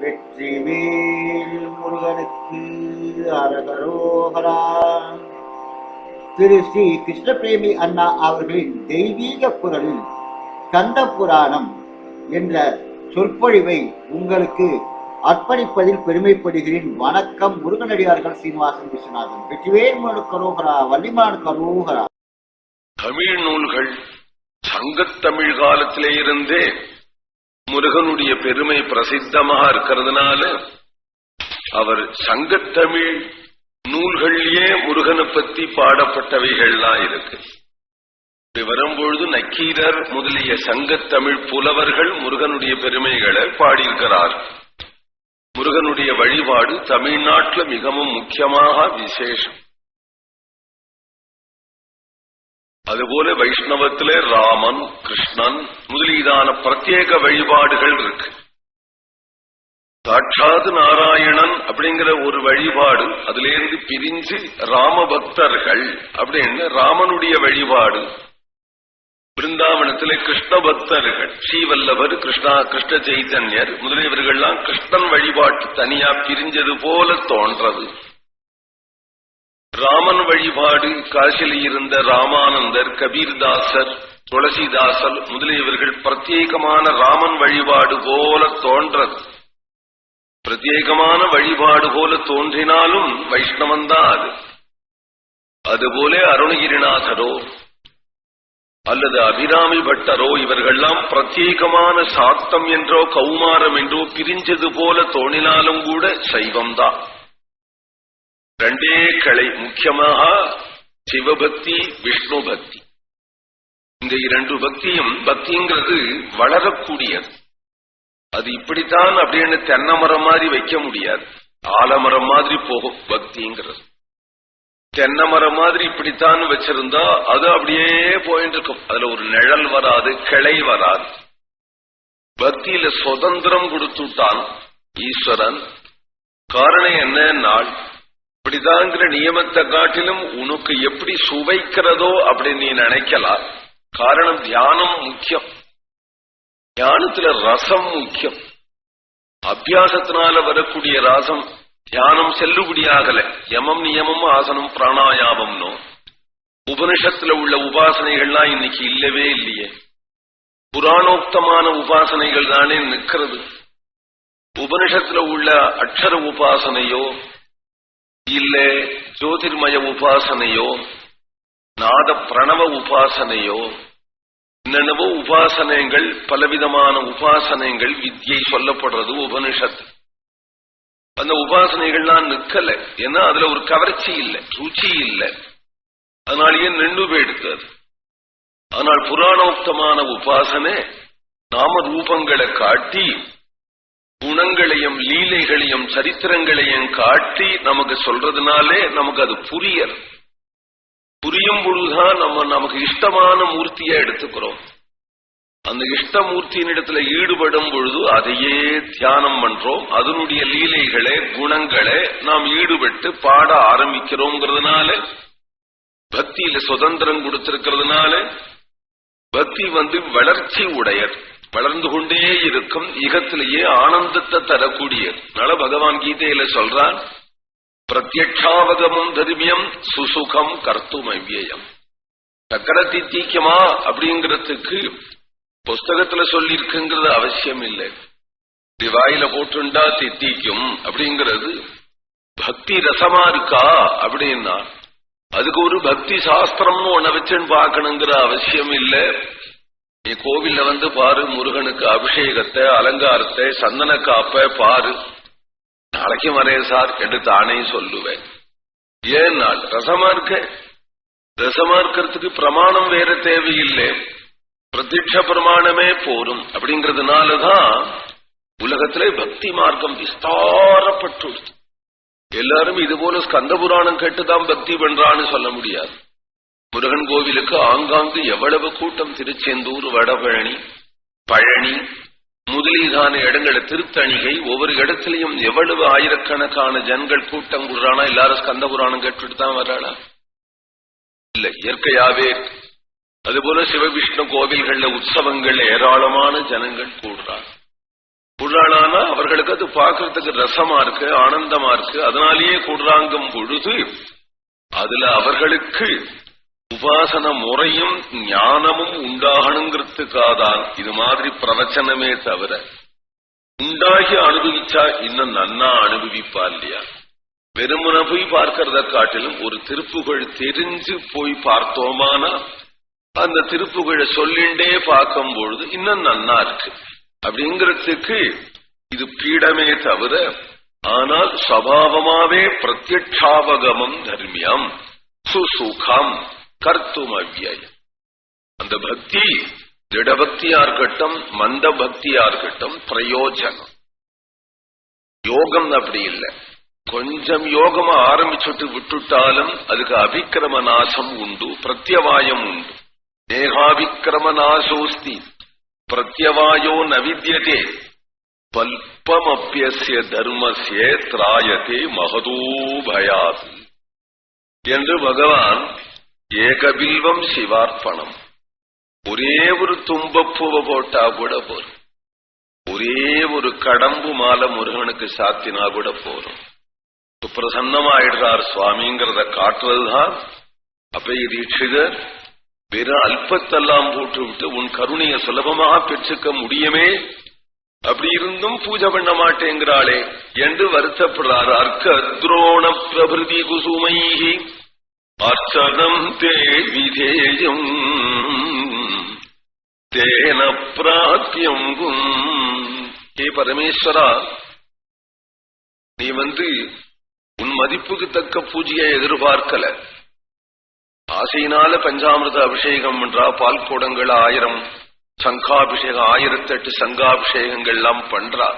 வெற்றிவேல் முருகனுக்கு அரகரோகரா. திரு ஸ்ரீ கிருஷ்ணபிரேமி அண்ணா அவர்களின் தெய்வீக குரலில் கந்த புராணம் என்ற சொற்பொழிவை உங்களுக்கு அர்ப்பணிப்பதில் பெருமைப்படுகிறேன். வணக்கம் முருகனடியார்கள் சீனிவாசன் விஸ்வநாதன். வெற்றிவேல் முருகனு கரோகரா வள்ளிமான் கரோகரா. தமிழ் நூல்கள் சங்கத்தமிழ் காலத்திலே இருந்தே முருகனுடைய பெருமை பிரசித்தமாக இருக்கிறதுனால அவர் சங்கத்தமிழ் நூல்கள்லயே முருகனை பத்தி பாடப்பட்டவைகள்லாம் இருக்கு. வரும்பொழுது நக்கீரர் முதலிய சங்கத்தமிழ் புலவர்கள் முருகனுடைய பெருமைகளை பாடியிருக்கிறார். முருகனுடைய வழிபாடு தமிழ்நாட்டுல மிகவும் முக்கியமாக விசேஷம். அதுபோல வைஷ்ணவத்திலே ராமன் கிருஷ்ணன் மீதான பிரத்யேக வழிபாடுகள் இருக்கு. சாட்சாத் நாராயணன் அப்படிங்கிற ஒரு வழிபாடு அதிலிருந்து பிரிஞ்சு ராம பக்தர்கள் அப்படின்னு ராமனுடைய வழிபாடு. பிருந்தாவனத்திலே கிருஷ்ண பக்தர்கள் ஸ்ரீவல்லவர் கிருஷ்ணா கிருஷ்ண சைத்தன்யர் முதலியவர்கள்லாம் கிருஷ்ணன் வழிபாட்டு தனியா பிரிஞ்சது போல தோன்றது. ராமன் வழிபாடு காசில் இருந்த ராமானந்தர் கபீர்தாசர் துளசிதாசர் முதலியவர்கள் பிரத்யேகமான ராமன் வழிபாடு போல தோன்றது. பிரத்யேகமான வழிபாடு போல தோன்றினாலும் வைஷ்ணவன்தான் அது. அதுபோல அருணகிரிநாதரோ அல்லது அபிராமி பட்டரோ இவர்கள்லாம் பிரத்யேகமான சாத்தம் என்றோ கௌமாரம் என்றோ பிரிஞ்சது போல தோணினாலும் கூட சைவம்தான். ரெண்டே கலை முக்கியமாக சிவபக்தி விஷ்ணு பக்தி. இந்த இரண்டு பக்தியும் பக்திங்கிறது வளரக்கூடியது. அது இப்படித்தான் அப்படின்னு தென்னை மரம் மாதிரி வைக்க முடியாது. ஆலமரம் மாதிரி போகும் பக்திங்கிறது. தென்னை மரம் மாதிரி இப்படித்தான் வச்சிருந்தா அது அப்படியே போயிட்டு இருக்கும் அதுல ஒரு நிழல் வராது கிளை வராது. பக்தியில சுதந்திரம் கொடுத்துட்டான் ஈஸ்வரன். காரணம் என்னன்னா இப்படிதாங்கிற நியமத்தை காட்டிலும் உனக்கு எப்படி சுவைக்கிறதோ அப்படின்னு நீ நினைக்கலாம். காரணம் தியானம் முக்கியம். தியானத்துல ரசம் முக்கியம். அபியாசத்தினால வரக்கூடிய ரசம் தியானம் செல்லுபடியாகல. யமம் நியமம் ஆசனம் பிராணாயாமம்னோ. உபனிஷத்துல உள்ள உபாசனைகள்லாம் இன்னைக்கு இல்லவே இல்லையே. புராணோக்தமான உபாசனைகள் தானே நிற்கிறது. உபனிஷத்துல உள்ள அக்ஷர உபாசனையோ இல்ல ஜோதிர்மய உபாசனையோ நாத பிரணவ உபாசனையோ என்னென்னவோ உபாசனைகள் பலவிதமான உபாசனைகள் வித்யை சொல்லப்படுறது உபனிஷத்து அந்த உபாசனைகள்லாம் நிக்கல ஏன்னா அதுல ஒரு கவர்ச்சி இல்லை ருச்சி இல்லை அதனாலேயே நின்று போயிடுத்து அது ஆனால் புராணோக்தமான உபாசனை நாம ரூபங்களை காட்டி குணங்களையும் லீலைகளையும் சரித்திரங்களையும் காட்டி நமக்கு சொல்றதுனாலே நமக்கு அது புரியல். புரியும் பொழுதுதான் நம்ம நமக்கு இஷ்டமான மூர்த்தியா எடுத்துக்கிறோம். அந்த இஷ்டமூர்த்தியின் இடத்துல ஈடுபடும் பொழுது அதையே தியானம் பண்றோம். அதனுடைய லீலைகளை குணங்களை நாம் ஈடுபட்டு பாட ஆரம்பிக்கிறோங்கிறதுனால பக்தியில சுதந்திரம் கொடுத்திருக்கிறதுனால பக்தி வந்து வளர்ச்சி உடையது வளர்ந்து கொண்டே இருக்கும் ஈகத்திலேயே ஆனந்தத்தை தரக்கூடியது. அதனால பகவான் கீதையில சொல்றான் பிரத்யக்ஷாவகமும் தர்மியம் சுசுகம் கர்த்தும் அவ்வியம் சக்கர தீக்கமா அப்படிங்கறதுக்கு புஸ்தகத்துல சொல்லியிருக்குங்கிறது அவசியம் இல்லை வாயில போட்டுண்டா தித்திக்கும் அப்படிங்கிறது பக்தி ரசமா இருக்கா அப்படின்னா அதுக்கு ஒரு பக்தி சாஸ்திரம்னு ஒன்ன வச்சுன்னு பார்க்கணுங்கிற அவசியம் இல்லை நீ கோவில்ல வந்து பாரு முருகனுக்கு அபிஷேகத்தை அலங்காரத்தை சந்தன காப்ப பாரு. நாளைக்கு வரேன் சார் என்று தானே சொல்லுவேன். ஏன் நாள்? ரசமா இருக்க. ரசமா இருக்கிறதுக்கு பிரமாணம் வேற தேவையில்லை. பிரத்யட்ச பிரமாணமே போரும். அப்படிங்கறதுனாலதான் உலகத்திலே பக்தி மார்க்கம் விஸ்தாரப்பட்டு எல்லாரும் இது போல ஸ்கந்த புராணம் கேட்டுதான் பக்தி பண்றான்னு சொல்ல முடியாது. முருகன் கோவிலுக்கு ஆங்காங்கு எவ்வளவு கூட்டம் திருச்செந்தூர் வடபழனி பழனி முதலீதான இடங்களை திருத்தணிகை ஒவ்வொரு இடத்திலையும் எவ்வளவு ஆயிரக்கணக்கான ஜனங்கள் கூட்டம் கூடுறானா? எல்லாரும் ஸ்கந்த புராணம் கேட்டுட்டு தான் வர்றாளா இல்ல இயற்கையாவே அதுபோல சிவவிஷ்ணு கோவில்கள்ல உற்சவங்கள் ஏராளமான ஜனங்கள் கூடுறாங்க குடுறானா அவர்களுக்கு அது பார்க்கறதுக்கு ரசமா இருக்கு ஆனந்தமா இருக்கு. அதனாலேயே கூடுறாங்கும் பொழுது அதுல அவர்களுக்கு உபாசன முறையும் ஞானமும் உண்டாகணுங்கிறதுக்காதான் இது மாதிரி பிரவச்சனமே தவிர உண்டாகி அனுபவிச்சா இன்னும் நன்னா அனுபவிப்பா இல்லையா? வெறுமன போய் பார்க்கறத காட்டிலும் ஒரு திருப்புகழ் தெரிஞ்சு போய் பார்த்தோமானா அந்த திருப்புகழை சொல்லிண்டே பார்க்கும் பொழுது இன்னும் நன்னா இருக்கு. அப்படிங்கிறதுக்கு இது பீடமே தவிர ஆனால் சபாவமாவே பிரத்யட்சாவகமம் தர்மியம் சுசுகம். கர்த்தும் அவ்வியம் அந்த பக்தி திடபக்தியா இருக்கட்டும் மந்த பக்தியா இருக்கட்டும் பிரயோஜனம். யோகம் அப்படி இல்லை. கொஞ்சம் யோகமா ஆரம்பிச்சுட்டு விட்டுட்டாலும் அதுக்கு அபிக்கிரம நாசம் உண்டு பிரத்யவாயம் உண்டு. தேகாபிக்கிரம நாசோஸ்தி பிரத்யவாயோ நவித்தியதே பல்பமப்பிய தர்மசே திராயத்தே மகதோ பயாது. என்று பகவான் ஏகபில்வம் சிவார்ப்பணம். ஒரே ஒரு தும்பப்பூவை போட்டா கூட போறோம் ஒரே ஒரு கடம்பு மாலை முருகனுக்கு சாத்தினா கூட போறோம் சுப்பிரசன்னமாயிடுறார் சுவாமிங்கிறத காட்டுறதுதான் அப்பய தீட்சிதர். வெறும் அல்பத்தெல்லாம் போட்டு விட்டு உன் கருணைய சுலபமாக பெற்றுக்க முடியுமே? அப்படி இருந்தும் பூஜை பண்ண மாட்டேங்கிறாளே என்று வருத்தப்படுறார் அர்க்க துரோண பிரபிருதி குசுமைஹி. அர்ச்சனம் தே விதேயம் தேன பிராத்தியம் ஹே பரமேஸ்வரா நீ வந்து உன் மதிப்புக்கு தக்க பூஜையை எதிர்பார்க்கல. ஆசையினால பஞ்சாமிரத அபிஷேகம் பண்றா பால் கூடங்கள் ஆயிரம் சங்காபிஷேகம் ஆயிரத்தி எட்டு சங்காபிஷேகங்கள் எல்லாம் பண்றா.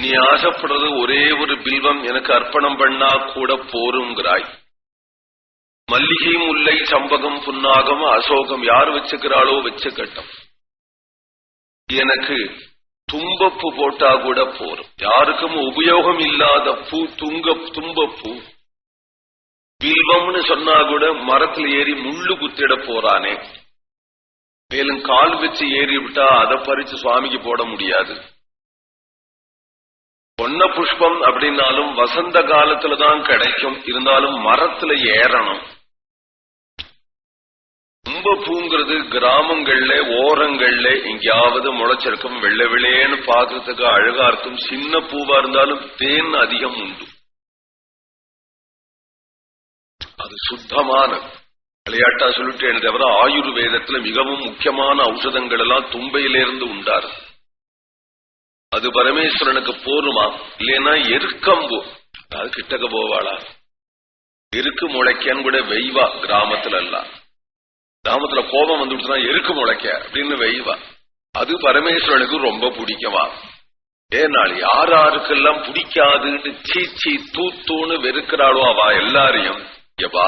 நீ ஆசைப்படுறது ஒரே ஒரு பில்வம் எனக்கு அர்ப்பணம் பண்ணா கூட போருங்கிறாய். மல்லிகை முல்லை சம்பகம் புன்னாகம் அசோகம் யார் வச்சுக்கிறாளோ வச்சுக்கட்டும். எனக்கு தும்பப்பூ போட்டா கூட போறோம் யாருக்கும் உபயோகம் இல்லாத பூ துங்க தும்பப்பூ. பில்வம்னு சொன்னா கூட மரத்துல ஏறி முள்ளு குத்திட போறானே. மேலும் கால் வச்சு ஏறி விட்டா அதை பறிச்சு சுவாமிக்கு போட முடியாது. பொன்ன புஷ்பம் அப்படின்னாலும் வசந்த காலத்துல தான் கிடைக்கும். இருந்தாலும் மரத்துல ஏறணும். தும்ப பூங்கிறது கிராமங்கள்ல ஓரங்கள்ல எங்கேயாவது முளைச்சிருக்கும் வெள்ளை வெள்ளையேன்னு பாக்குறதுக்கு அழகா இருக்கும். சின்ன பூவா இருந்தாலும் தேன் அதிகம் உண்டு. அது சுத்தமான விளையாட்டா சொல்லிட்டேன் தவிர ஆயுர்வேதத்துல மிகவும் முக்கியமான ஔஷதங்கள் எல்லாம் தும்பையிலிருந்து உண்டாரு அது பரமேஸ்வரனுக்கு போருமா இல்லைன்னா எருக்கம்பு. அது கிட்டக்க போவாளா? எருக்கு முளைக்கன்னு கூட வெய்வா கிராமத்துல எல்லாம் கிராமத்துல கோபம் வந்துடுச்சுன்னா எருக்கு முளைக்க அப்படின்னு வெய்வா அது பரமேஸ்வரனுக்கு ரொம்ப பிடிக்குமா? ஏனால் யார் யாருக்கெல்லாம் பிடிக்காதுன்னு சீச்சி தூத்தூன்னு வெறுக்கிறாளோ அவா எல்லாரையும். எப்பா?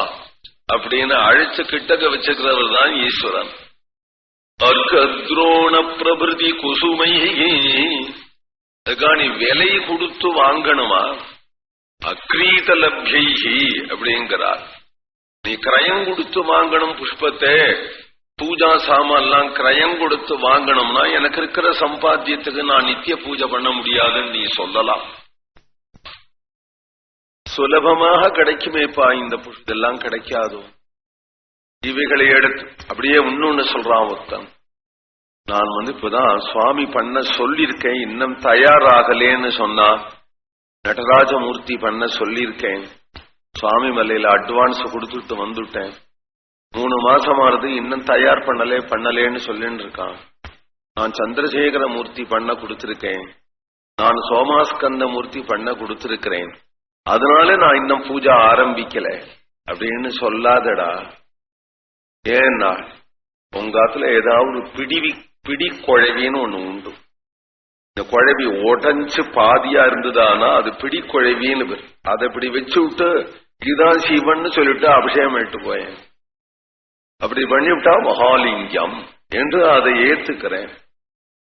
அப்படின்னு அழைச்சு கிட்டக்க வச்சுக்கிறவர் தான் ஈஸ்வரன். அர்க்கத்ரோண பிரபிருதி குசுமை அதுக்காக நீ விலை கொடுத்து வாங்கணுமா? அக்ரீத லப்யைஹி அப்படிங்கிறார். நீ கிரயம் கொடுத்து வாங்கணும் புஷ்பத்தை பூஜா சாமான்லாம் கிரயம் கொடுத்து வாங்கணும்னா எனக்கு இருக்கிற சம்பாத்தியத்துக்கு நான் நித்திய பூஜை பண்ண முடியாதுன்னு நீ சொல்லலாம். சுலபமாக கிடைக்குமேப்பா இந்த புஷ்பெல்லாம் கிடைக்காதோ? இவைகளை எடுத்து அப்படியே இன்னொன்னு சொல்றான் ஒருத்தன். நான் வந்து இப்பதான் சுவாமி பண்ண சொல்லியிருக்கேன் இன்னும் தயாராகலேன்னு சொன்னா நடராஜமூர்த்தி பண்ண சொல்லியிருக்கேன். சுவாமி மலையில அட்வான்ஸ் கொடுத்துட்டு வந்துட்டேன். மூணு மாசமானது இன்னும் தயார் பண்ணலே பண்ணலேன்னு சொல்லின்னு இருக்கான். நான் சந்திரசேகர மூர்த்தி பண்ண கொடுத்திருக்கேன். நான் சோமாஸ்கந்த மூர்த்தி பண்ண கொடுத்திருக்கிறேன். அதனால நான் இன்னும் பூஜை ஆரம்பிக்கல. அப்படின்னு சொல்லாதடா. ஏன்னா உங்காத்துல ஏதாவது பிடிவி பிடி குழவின்னு ஒண்ணு உண்டு. இந்த குழவி உடஞ்சு பாதியா இருந்ததானா அது பிடி குழவின்னு அதை இப்படி வச்சு விட்டு இதுதான் சிவன் சொல்லிட்டு அபிஷேகம் பண்ணிட்டு போயேன். அப்படி பண்ணிவிட்டா மகாலிங்கம் என்று அதை ஏத்துக்கிறேன்.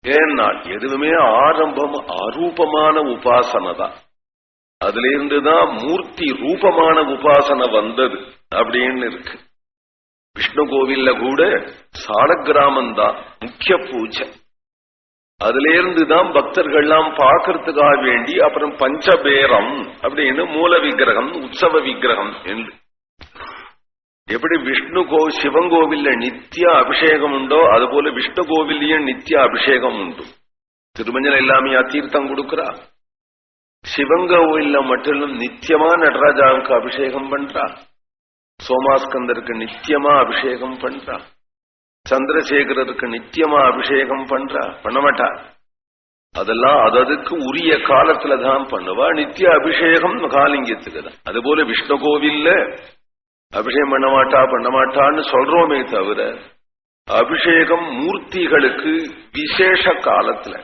ஏன்னா எதுவுமே ஆரம்பம் அரூபமான உபாசனை தான் அதுல இருந்துதான் மூர்த்தி ரூபமான உபாசனை வந்தது அப்படின்னு இருக்கு. விஷ்ணு கோவில்ல கூட சாலக்கிராமம் தான் முக்கிய பூஜை. அதுல இருந்து தான் பக்தர்கள்லாம் பார்க்கறதுக்காக வேண்டி அப்புறம் பஞ்சபேரம் அப்படின்னு மூல விக்கிரகம் உற்சவ விக்கிரகம் என்று. எப்படி விஷ்ணு கோ சிவன் கோவில்ல நித்திய அபிஷேகம் உண்டோ அதுபோல விஷ்ணு கோவில்லையும் நித்திய அபிஷேகம் உண்டு. திருமஞ்சல் எல்லாமே தீர்த்தம் கொடுக்கறா. சிவன் கோவில்ல மட்டும் நித்தியமா நடராஜாவுக்கு அபிஷேகம் பண்றா. சோமாஸ்கந்தருக்கு நித்தியமா அபிஷேகம் பண்றா. சந்திரசேகரருக்கு நித்தியமா அபிஷேகம் பண்றா? பண்ண மாட்டா. அதெல்லாம் அததுக்கு உரிய காலத்துல தான் பண்ணுவா. நித்திய அபிஷேகம் மகாலிங்கத்துக்கு தான் அதுபோல விஷ்ணு கோவில்ல அபிஷேகம் பண்ண மாட்டா பண்ண மாட்டான்னு சொல்றோமே தவிர அபிஷேகம் மூர்த்திகளுக்கு விசேஷ காலத்துல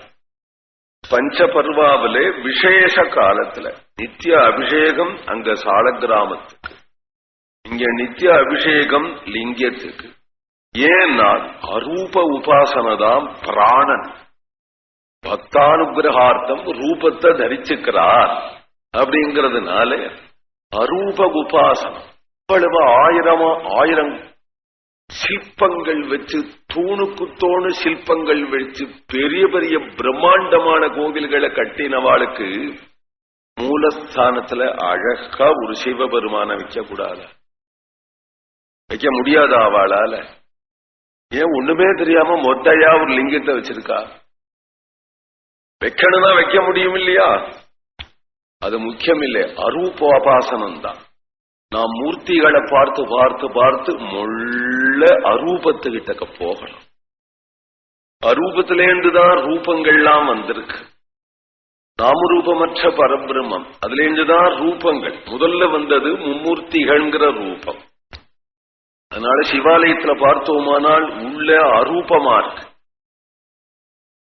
பஞ்சபர்வாவில விசேஷ காலத்துல நித்திய அபிஷேகம் அங்க சால கிராமத்துக்கு இங்க நித்திய அபிஷேகம் லிங்கத்துக்கு ஏன்னா அரூப உபாசனதான் பிராணன். பக்தானுகிரகார்த்தம் ரூபத்தை தரிச்சுக்கிறார் அப்படிங்கறதுனால அரூப உபாசனம். இவ்வளவு ஆயிரமா ஆயிரம் சிற்பங்கள் வச்சு தூணுக்கு தோணு சிற்பங்கள் வச்சு பெரிய பெரிய பிரம்மாண்டமான கோவில்களை கட்டினவாளுக்கு மூலஸ்தானத்துல அழகா ஒரு சிவபெருமான வைக்க கூடாது வைக்க முடியாத அவளால? ஏன் ஒண்ணுமே தெரியாம மொத்தையா ஒரு லிங்கத்தை வச்சிருக்கா? வைக்கணும்னா வைக்க முடியும் இல்லையா? அது முக்கியம் இல்லை. அரூபோபாசனம் தான் நாம் மூர்த்திகளை பார்த்து பார்த்து பார்த்து முள்ள அரூபத்துக்கிட்டக்க போகணும். அரூபத்திலேருந்துதான் ரூபங்கள்லாம் வந்திருக்கு. நாமரூபமற்ற பரபிரம்மம். அதுல இருந்துதான் ரூபங்கள். முதல்ல வந்தது மும்மூர்த்திகள்ங்கிற ரூபம். அதனால சிவாலயத்துல பார்த்தோமானால் உள்ள அரூபமா இருக்கு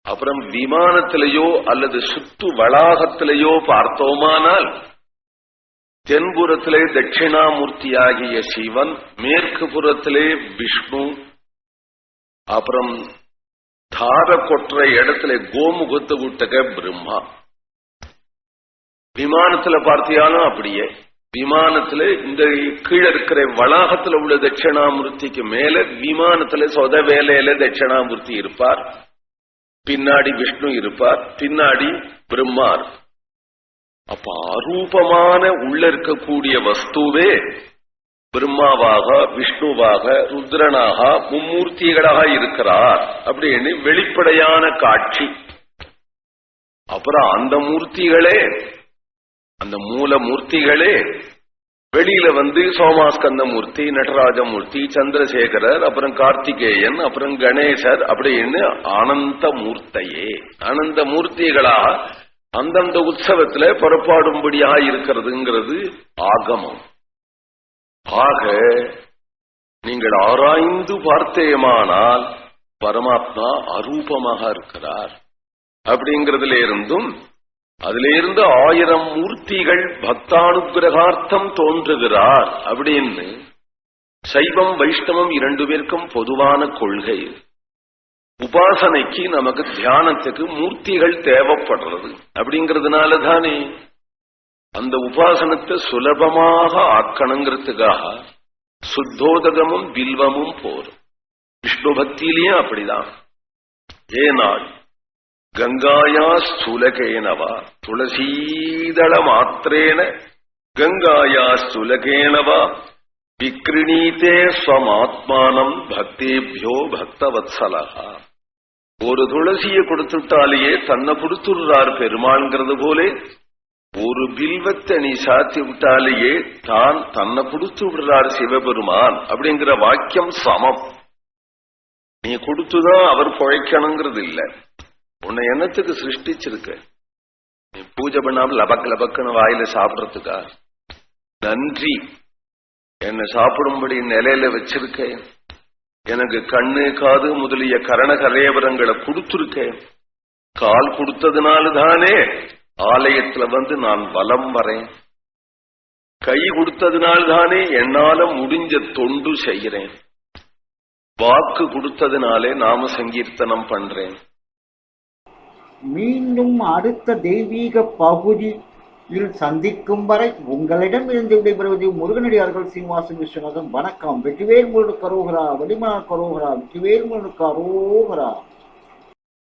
அப்புறம் விமானத்திலேயோ அல்லது சுத்து வளாகத்திலேயோ பார்த்தோமானால் தென்புறத்திலே தட்சிணாமூர்த்தியாகிய சிவன் மேற்கு புறத்திலே விஷ்ணு அப்புறம் தார கொற்ற இடத்துல கோமுகத்து விட்டக பிரம்மா. விமானத்துல பார்த்தியாலும் அப்படியே. விமானத்துல இந்த கீழே இருக்கிற வளாகத்துல உள்ள தட்சிணாமூர்த்திக்கு மேல விமானத்துல சொத வேலையில தட்சிணாமூர்த்தி இருப்பார். பின்னாடி விஷ்ணு இருப்பார். பின்னாடி பிரம்மார் அப்ப அரூபமான உள்ள இருக்கக்கூடிய வஸ்துவே பிரம்மாவாக விஷ்ணுவாக ருத்ரனாக மும்மூர்த்திகளாக இருக்கிறார் அப்படின்னு வெளிப்படையான காட்சி. அப்புறம் அந்த மூர்த்திகளே அந்த மூல மூர்த்திகளே வெளியில வந்து சோமாஸ்கந்த மூர்த்தி நடராஜமூர்த்தி சந்திரசேகரர் அப்புறம் கார்த்திகேயன் அப்புறம் கணேசர் அப்படின்னு அனந்த மூர்த்தையே அனந்த மூர்த்திகளா அந்தந்த உற்சவத்துல புறப்பாடும்படியாக இருக்கிறதுங்கிறது ஆகமம். ஆக நீங்கள் ஆராய்ந்து பார்த்தேமானால் பரமாத்மா அரூபமாக இருக்கிறார். அப்படிங்கிறதுல இருந்தும் அதிலிருந்து ஆயிரம் மூர்த்திகள் பக்தானுகிரகார்த்தம் தோன்றுகிறார் அப்படின்னு சைவம் வைஷ்ணவம் இரண்டு பேருக்கும் பொதுவான கொள்கை. உபாசனைக்கு நமக்கு தியானத்துக்கு மூர்த்திகள் தேவைப்படுறது. அப்படிங்கிறதுனால தானே அந்த உபாசனத்தை சுலபமாக ஆக்கணுங்கிறதுக்காக சுத்தோதகமும் பில்வமும் போரும் விஷ்ணு பக்தியிலையும் அப்படிதான். ஏனால் கங்காயா ஸ்துலகேனவா துளசீதள மாத்திரேன கங்காயா ஸ்துலகேனவா விக்ரிணீதே ஸ்வமாத்மானம் பக்தேபியோ பக்தவத்சலகா ஒரு துளசியை கொடுத்துட்டாலேயே தன்னை கொடுத்துடுறார் பெருமாள்ங்கிறது போலே ஒரு பில்வத்தை நீ சாத்தி விட்டாலேயே தான் தன்னை கொடுத்து விடுறார் சிவபெருமான் அப்படிங்கிற வாக்கியம் சமம். நீ கொடுத்துதான் அவர் குழைக்கணுங்கிறது இல்ல. உன்னை என்னத்துக்கு சிருஷ்டிச்சிருக்க? நீ பூஜை பண்ணாம லபக் லபக்குன்னு வாயில சாப்பிடறதுக்கா? நன்றி. என்னை சாப்பிடும்படி நிலையில வச்சிருக்கேன். எனக்கு கண்ணு காது முதலிய கரண கரையவரங்களை கொடுத்துருக்கேன். கால் கொடுத்ததுனால தானே ஆலயத்துல வந்து நான் வலம் வரேன். கை கொடுத்ததுனால தானே என்னால முடிஞ்ச தொண்டு செய்கிறேன். வாக்கு கொடுத்ததுனாலே நாம சங்கீர்த்தனம் பண்றேன். மீண்டும் அடுத்த தெய்வீக பகுதியில் சந்திக்கும் வரை உங்களிடம் இருந்து விடைபெறுவது முருகனடியார்கள் சீனிவாசன் விஸ்வநாதன். வணக்கம். வெற்றிவேல் முருடு கரோகரா வடிமா கரோகரா வெற்றிவேல் முருடு கரோகரா.